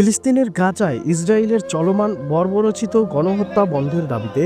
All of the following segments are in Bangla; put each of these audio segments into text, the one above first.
ফিলিস্তিনের গাজায় ইসরায়েলের চলমান বর্বরচিত গণহত্যা বন্ধের দাবিতে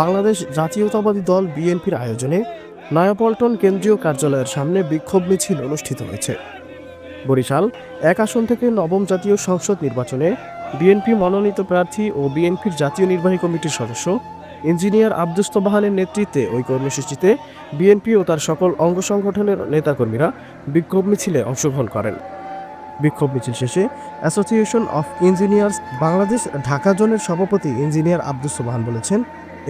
বাংলাদেশ জাতীয়তাবাদী দল বিএনপির আয়োজনে নয়াপল্টন কেন্দ্রীয় কার্যালয়ের সামনে বিক্ষোভ মিছিল অনুষ্ঠিত হয়েছে। বরিশাল, এক আসন থেকে নবম জাতীয় সংসদ নির্বাচনে বিএনপি মনোনীত প্রার্থী ও বিএনপির জাতীয় নির্বাহী কমিটির সদস্য ইঞ্জিনিয়ার আব্দুস তোবাহানের নেতৃত্বে ওই কর্মসূচিতে বিএনপি ও তার সকল অঙ্গ সংগঠনের নেতাকর্মীরা বিক্ষোভ মিছিলে অংশগ্রহণ করেন। বিক্ষোভ মিছিল শেষে association of engineers Bangladesh Dhaka জোনের সভাপতি ইঞ্জিনিয়ার আব্দুস সোবাহান বলেছেন,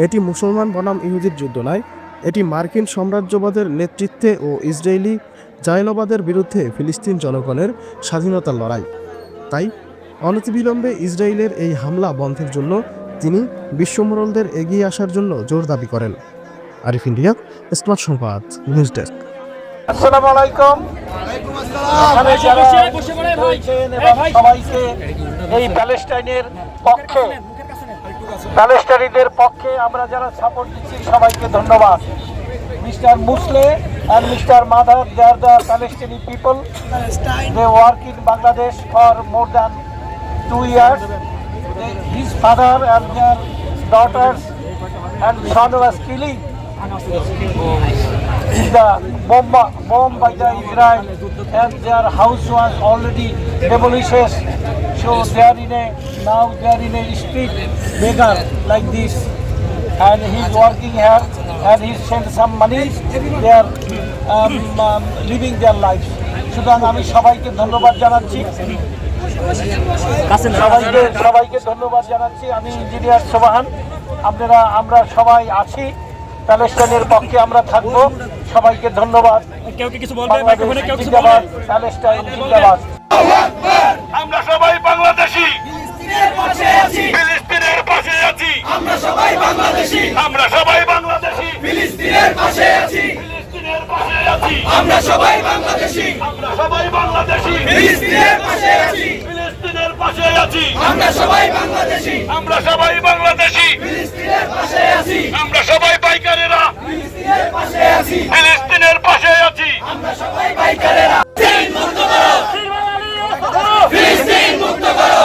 এটি মুসলমান বনাম ইহুদির যুদ্ধ নয়। এটি মার্কিন সাম্রাজ্যবাদের নেতৃত্বে ও ইসরায়েলি জায়নবাদের বিরুদ্ধে ফিলিস্তিন জনগণের স্বাধীনতার লড়াই। তাই, অনতিবিলম্বে ইসরায়েলের এই হামলা বন্ধের জন্য তিনি বিশ্বমোড়লদের এগিয়ে আসার জন্য জোর দাবি করেন। আরিফ ইন্ডিয়া, স্মার্ট সংবাদ, নিউজ ডেস্ক। আসসালামু আলাইকুম। সবাইকে এই প্যালেস্টাইনের পক্ষে প্যালেস্টাইনের পক্ষে আমরা যারা সাপোর্ট দিচ্ছি সবাইকে ধন্যবাদ। Mister মুসলে and mister mother they are the Palestinian people they work in Bangladesh for more than two years his father and their daughters and son was killing. The bomb, bomb by the Israel and their house was already demolished. So they are in a now they are in a street beggar like this, and he's working here and he sent some money. They are um, um, living their lives. সুতরাং আমি সবাইকে ধন্যবাদ জানাচ্ছি সবাইকে সবাইকে ধন্যবাদ জানাচ্ছি আমি ইঞ্জিনিয়ার সোবাহান আপনারা আমরা সবাই আছি প্যালেস্টাইনের পক্ষে আমরা থাকব সবাইকে ধন্যবাদ। কেউ কি কিছু বলবে? মাইক্রোফোনে কেউ কিছু বলবে? প্যালেস্টাইন জিন্দাবাদ। আমরা সবাই বাংলাদেশি। ফিলিস্তিনের পাশে আছি। আমরা সবাই বাংলাদেশি। আমরা সবাই বাংলাদেশি। ফিলিস্তিনের পাশে আছি। ফিলিস্তিনের পাশে আছি। আমরা সবাই বাংলাদেশি। আমরা সবাই বাংলাদেশি। ফিলিস্তিনের পাশে আছি। ফিলিস্তিনের পাশে আছি। আমরা সবাই বাংলাদেশি। আমরা সবাই বাংলাদেশি। ফিলিস্তিনের পাশে আছি। আমরা সবাই পাইকারেরা। ফিলিস্তিনের পাশে আছি। আমরা সবাই পাইকারেরা ফিলিস্তিন মুক্ত করো।